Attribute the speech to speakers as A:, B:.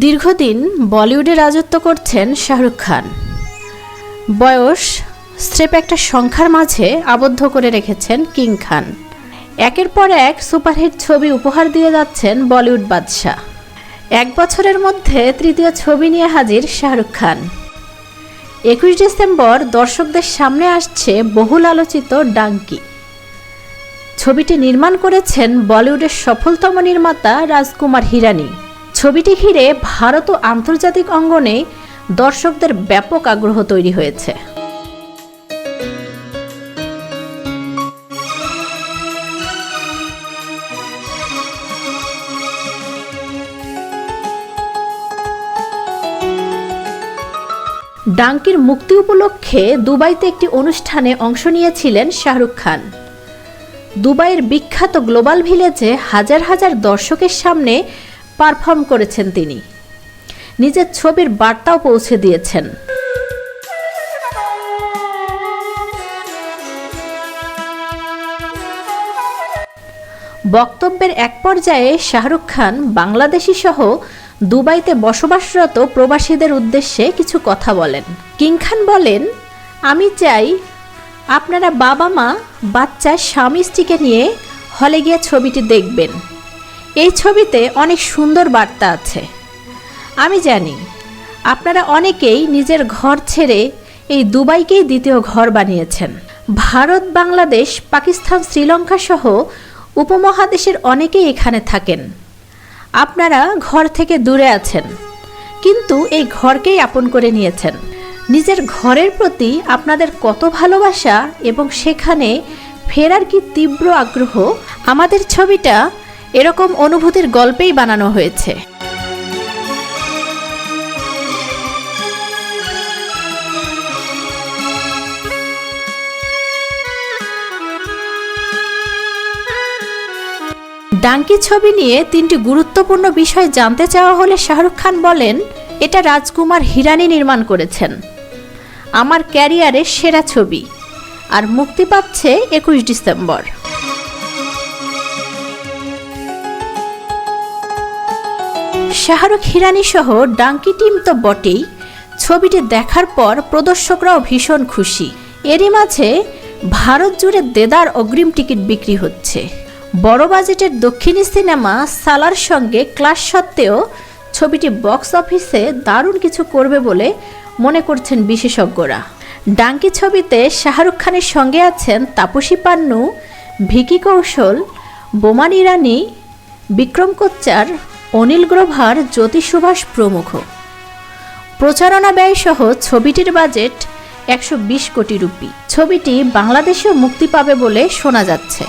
A: দীর্ঘদিন বলিউডে রাজত্ব করছেন শাহরুখ খান। বয়স স্রেপ একটা সংখ্যার মাঝে আবদ্ধ করে রেখেছেন কিং খান। একের পর এক সুপারহিট ছবি উপহার দিয়ে যাচ্ছেন বলিউড বাদশাহ। এক বছরের মধ্যে তৃতীয় ছবি নিয়ে হাজির শাহরুখ খান। একুশ ডিসেম্বর দর্শকদের সামনে আসছে বহুল আলোচিত ডাঙ্কি। ছবিটি নির্মাণ করেছেন বলিউডের সফলতম নির্মাতা রাজকুমার হিরানি। ছবিটি ঘিরে ভারত ও আন্তর্জাতিক অঙ্গনে দর্শকদের ব্যাপক আগ্রহ তৈরি হয়েছে। ডাঙ্কির মুক্তি উপলক্ষে দুবাইতে একটি অনুষ্ঠানে অংশ নিয়েছিলেন শাহরুখ খান। দুবাইয়ের বিখ্যাত গ্লোবাল ভিলেজে হাজার হাজার দর্শকের সামনে পারফর্ম করেছেন তিনি। নিজের ছবির বার্তাও পৌঁছে দিয়েছেন। বক্তব্যের এক পর্যায়ে শাহরুখ খান, বাংলাদেশি সহ দুবাইতে বসবাসরত প্রবাসীদের উদ্দেশ্যে কিছু কথা বলেন। কিং খান বলেন, আমি চাই আপনারা বাবা মা বাচ্চা স্বামী স্ত্রীকে নিয়ে হলে গিয়ে ছবিটি দেখবেন। এই ছবিতে অনেক সুন্দর বার্তা আছে। আমি জানি, আপনারা অনেকেই নিজের ঘর ছেড়ে এই দুবাইকেই দ্বিতীয় ঘর বানিয়েছেন। ভারত, বাংলাদেশ, পাকিস্তান, শ্রীলঙ্কা সহ উপমহাদেশের অনেকেই এখানে থাকেন। আপনারা ঘর থেকে দূরে আছেন, কিন্তু এই ঘরকেই আপন করে নিয়েছেন। নিজের ঘরের প্রতি আপনাদের কত ভালোবাসা এবং সেখানে ফেরার কি তীব্র আগ্রহ? আমাদের ছবিটা এরকম অনুভূতির গল্পেই বানানো হয়েছে। ডাঙ্কি ছবি নিয়ে তিনটি গুরুত্বপূর্ণ বিষয় জানতে চাওয়া হলে শাহরুখ খান বলেন, এটা রাজকুমার হিরানি নির্মাণ করেছেন। আমার ক্যারিয়ারের সেরা ছবি। আর মুক্তি পাচ্ছে একুশ ডিসেম্বর। শাহরুখ হিরানি সহ ডাঙ্কি টিম তো বটেই। ছবিটি দেখার পর প্রদর্শকরাও ভীষণ খুশি। এরই মাঝে ভারত জুড়ে দেদার অগ্রিম টিকিট বিক্রি হচ্ছে। বড় বাজেটের দক্ষিণী সিনেমা সালার সঙ্গে ক্লাস সত্ত্বেও ছবিটি বক্স অফিসে দারুণ কিছু করবে বলে মনে করছেন বিশেষজ্ঞরা। ডাঙ্কি ছবিতে শাহরুখ খানের সঙ্গে আছেন তাপসী পান্নু, ভিকি কৌশল বোমান ইরানি বিক্রম কোচ্চার অনিল গ্রোভার জ্যোতি সুভাষ প্রমুখ। প্রচারণা ব্যয়সহ ছবিটির বাজেট একশো বিশ কোটি রুপি। ছবিটি বাংলাদেশেও মুক্তি পাবে বলে শোনা যাচ্ছে।